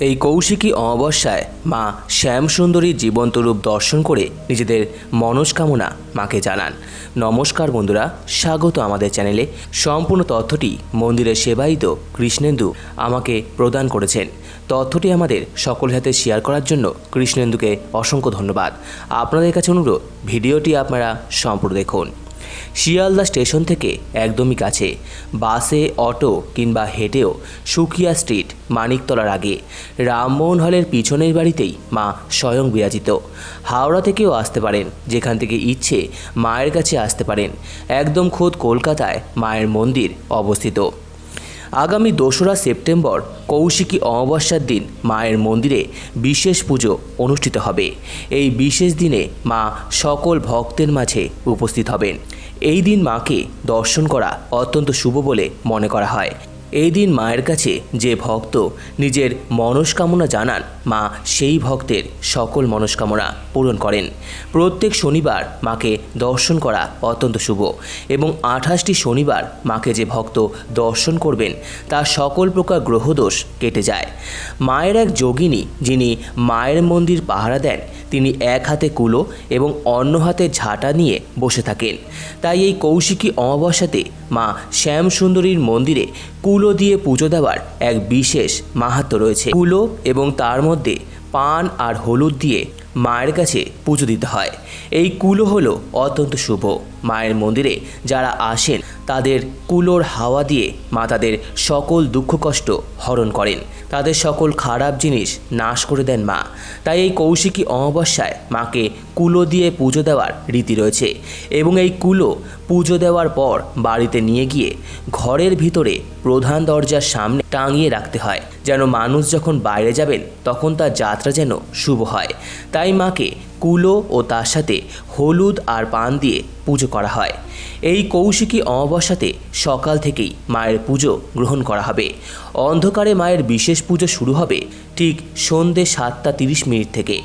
এই কৌশিকী অমাবস্যায় মা শ্যামসুন্দরীর জীবন্ত রূপ দর্শন করে নিজেদের মনস্কামনা মাকে জানান। নমস্কার বন্ধুরা, স্বাগত আমাদের চ্যানেলে। সম্পূর্ণ তথ্যটি মন্দিরের সেবায়িত কৃষ্ণেন্দু আমাকে প্রদান করেছেন। তথ্যটি আমাদের সকলের সাথে শেয়ার করার জন্য কৃষ্ণেন্দুকে অসংখ্য ধন্যবাদ। আপনাদের কাছে অনুরোধ, ভিডিওটি আপনারা সম্পূর্ণ দেখুন। শিয়ালদা স্টেশন থেকে একদমই কাছে। বাসে, অটো কিংবা হেঁটেও সুকিয়া স্ট্রিট, মানিকতলার আগে। রামমোহন হলের পিছনের বাড়িতেই মা স্বয়ং বিরাজিত। হাওড়া থেকেও আসতে পারেন, যেখান থেকে ইচ্ছে মায়ের কাছে আসতে পারেন। একদম খোদ কলকাতায় মায়ের মন্দির অবস্থিত। আগামী দোসরা সেপ্টেম্বর, কৌশিকী অমাবস্যার দিন মায়ের মন্দিরে বিশেষ পুজো অনুষ্ঠিত হবে। এই বিশেষ দিনে মা সকল ভক্তের মাঝে উপস্থিত হবেন। এই দিন মাকে দর্শন করা অত্যন্ত শুভ বলে মনে করা হয়। এই দিন মায়ের কাছে যে ভক্ত নিজের মনস্কামনা জানান, মা সেই ভক্তের সকল মনস্কামনা পূরণ করেন। প্রত্যেক শনিবার মাকে দর্শন করা অত্যন্ত শুভ এবং আঠাশটি শনিবার মাকে যে ভক্ত দর্শন করবেন তার সকল প্রকার গ্রহদোষ কেটে যায়। মায়ের এক যোগিনী, যিনি মায়ের মন্দির পাহারা দেন, তিনি এক হাতে কুলো এবং অন্য হাতে ঝাঁটা নিয়ে বসে থাকেন। তাই এই কৌশিকী অমাবস্যাতে মা শ্যামসুন্দরীর মন্দিরে কুলো দিয়ে পুজো দেওয়ার এক বিশেষ মাহাত্ম রয়েছে। কুলো এবং তার মধ্যে পান আর হলুদ দিয়ে মায়ের কাছে পুজো দিতে হয়। এই কুলো হলো অত্যন্ত শুভ। মায়ের মন্দিরে যারা আসেন, তাদের কুলোর হাওয়া দিয়ে মা তাদের সকল দুঃখ কষ্ট হরণ করেন। তাদের সকল খারাপ জিনিস নাশ করে দেন মা। তাই এই কৌশিকী অমাবস্যায় মাকে কুলো দিয়ে পুজো দেওয়ার রীতি রয়েছে এবং এই কুলো পুজো দেওয়ার পর বাড়িতে নিয়ে গিয়ে ঘরের ভিতরে প্রধান দরজার সামনে টাঙিয়ে রাখতে হয়। যেন মানুষ যখন বাইরে যাবেন, তখন তার যাত্রা যেন শুভ হয়। তাই মাকে কুলো ও তার সাথে হলুদ আর পান দিয়ে পুজো করা হয়। এই কৌশিকী অমাবস্যাতে সকাল থেকেই মায়ের পুজো গ্রহণ করা হবে। অন্ধকারে মায়ের বিশেষ পুজো শুরু হবে ঠিক সন্ধে সাতটা তিরিশ মিনিট থেকে।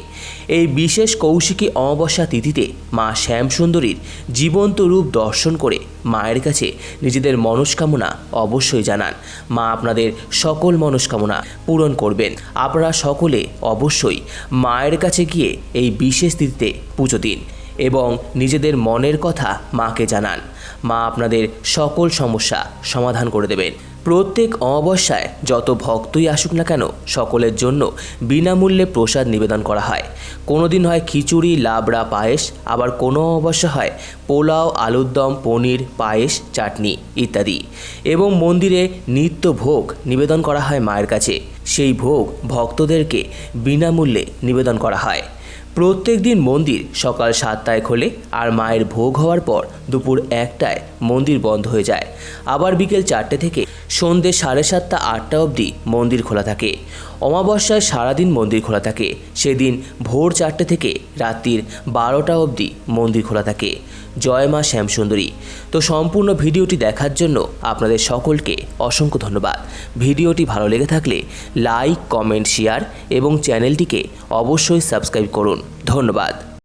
এই বিশেষ কৌশিকী অমাবস্যা তিথিতে মা শ্যামসুন্দরীর জীবন্ত রূপ দর্শন করে মায়ের কাছে নিজেদের মনস্কামনা অবশ্যই জানান। মা আপনাদের সকল মনস্কামনা পূরণ করবেন। আপনারা সকলে অবশ্যই মায়ের কাছে গিয়ে এই বিশেষ তিথিতে পুজো দিন এবং নিজেদের মনের কথা মাকে জানান। মা আপনাদের সকল সমস্যা সমাধান করে দেবেন। প্রত্যেক অমাবস্যায় যত ভক্তই আসুক না কেন, সকলের জন্য বিনামূল্যে প্রসাদ নিবেদন করা হয়। কোনো দিন হয় খিচুড়ি, লাবড়া, পায়েস, আবার কোনো অমাবস্যা হয় পোলাও, আলুর দম, পনির, পায়েস, চাটনি ইত্যাদি এবং মন্দিরে নিত্য ভোগ নিবেদন করা হয় মায়ের কাছে। সেই ভোগ ভক্তদেরকে বিনামূল্যে নিবেদন করা হয়। প্রত্যেক দিন মন্দির সকাল সাতটায় খোলে আর মায়ের ভোগ হওয়ার পর দুপুর একটায় মন্দির বন্ধ হয়ে যায়। আবার বিকেল চারটে থেকে সন্ধ্যে সাড়ে সাতটা আটটা অবধি মন্দির খোলা থাকে। অমাবস্যায় সারাদিন মন্দির খোলা থাকে। সেদিন ভোর চারটে থেকে রাত্রির বারোটা অবধি মন্দির খোলা থাকে। জয় মা শ্যামসুন্দরী। তো সম্পূর্ণ ভিডিওটি দেখার জন্য আপনাদের সকলকে অসংখ্য ধন্যবাদ। ভিডিওটি ভালো লেগে থাকলে লাইক, কমেন্ট, শেয়ার এবং চ্যানেলটিকে অবশ্যই সাবস্ক্রাইব করুন। ধন্যবাদ।